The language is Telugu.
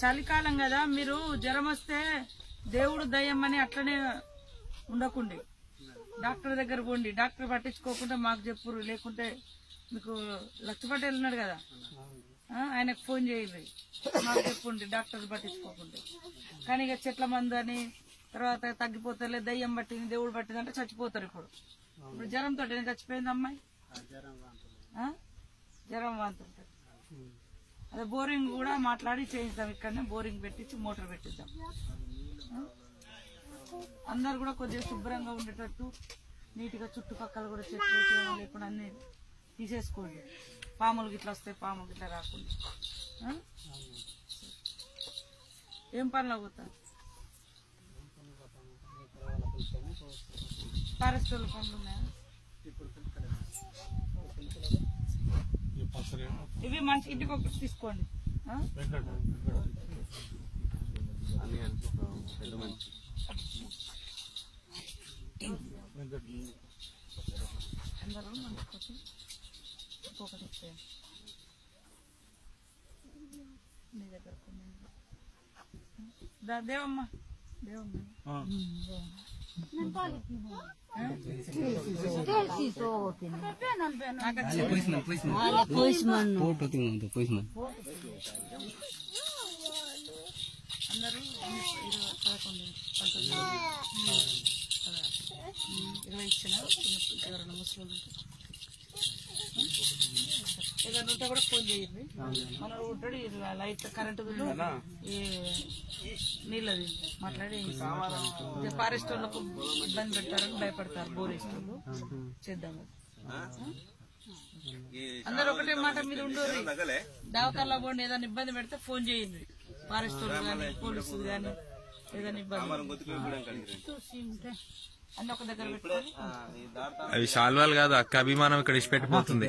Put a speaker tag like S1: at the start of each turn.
S1: చలికాలం కదా మీరు జ్వరం వస్తే దేవుడు దయ్యమని అట్లనే ఉండకుండి. డాక్టర్ దగ్గర పోండి. డాక్టర్ పట్టించుకోకుండా మాకు చెప్పురు. లేకుంటే మీకు లక్ష వెళ్ళినాడు కదా. ఆయనకు ఫోన్ చేయండి. మాకు చెప్పుండి. డాక్టర్ పట్టించుకోకుండా. కానీ ఇక చెట్ల మందు అని తర్వాత తగ్గిపోతలే దయ్యం పట్టింది దేవుడు పట్టింది అంటే చచ్చిపోతారు ఇప్పుడు. ఇప్పుడు జ్వరంతో చచ్చిపోయింది అమ్మాయి? జ్వరం వాంతుంటది అదే బోరింగ్ కూడా మాట్లాడి చేయిద్దాం ఇక్కడనే బోరింగ్ పెట్టించి మోటార్ పెట్టిద్దాం. అందరు కూడా కొద్దిగా శుభ్రంగా ఉండేటట్టు నీట్గా చుట్టుపక్కల కూడా చెట్లు చేమ లేకుండా అన్ని తీసేసుకోండి. పాములు గిట్లా వస్తాయి పాములు గిట్లా రాకుండా. ఏం పనిలో పోతారు? ఫారెస్ట్ వాళ్ళ పనులు ఉన్నాయా ఇవి మంచి ఇంటికి ఒకటి తీసుకోండి? అందరూ మంచి కోసం ఇంకొకటి ఇచ్చేయండి దగ్గర. దా దేవమ్మ దేవమ్మ నాకు వచ్చి అందరూ ఇరవై పదకొండు పంతొమ్మిది ఇరవై ఇచ్చిన చిన్న ఎవరైనా ముసలి ఏదైనా ఉంటే కూడా ఫోన్ చేయండి. మన ఉంటాడు లైట్ కరెంటు బిల్లు ఈ నీళ్ళది మాట్లాడి ఫారెస్ట్ వాళ్ళకు ఇబ్బంది పెట్టారని భయపడతారు బోరేస్ట్ వాళ్ళు చేద్దాం. అది. అందరూ ఒకటే మాట మీరు ఉండరు దావకాల్లో పోండి ఏదైనా ఇబ్బంది పెడితే ఫోన్ చేయండి. ఫారెస్ట్ వాళ్ళు కానీ పోలీసులు కానీ ఏదైనా ఇబ్బంది. అన్ని ఒక దగ్గర పెట్టుకొని.
S2: అవి శాల్వాలు కాదు అక్క అభిమానం ఇక్కడ ఇచ్చిపెట్టిపోతుంది.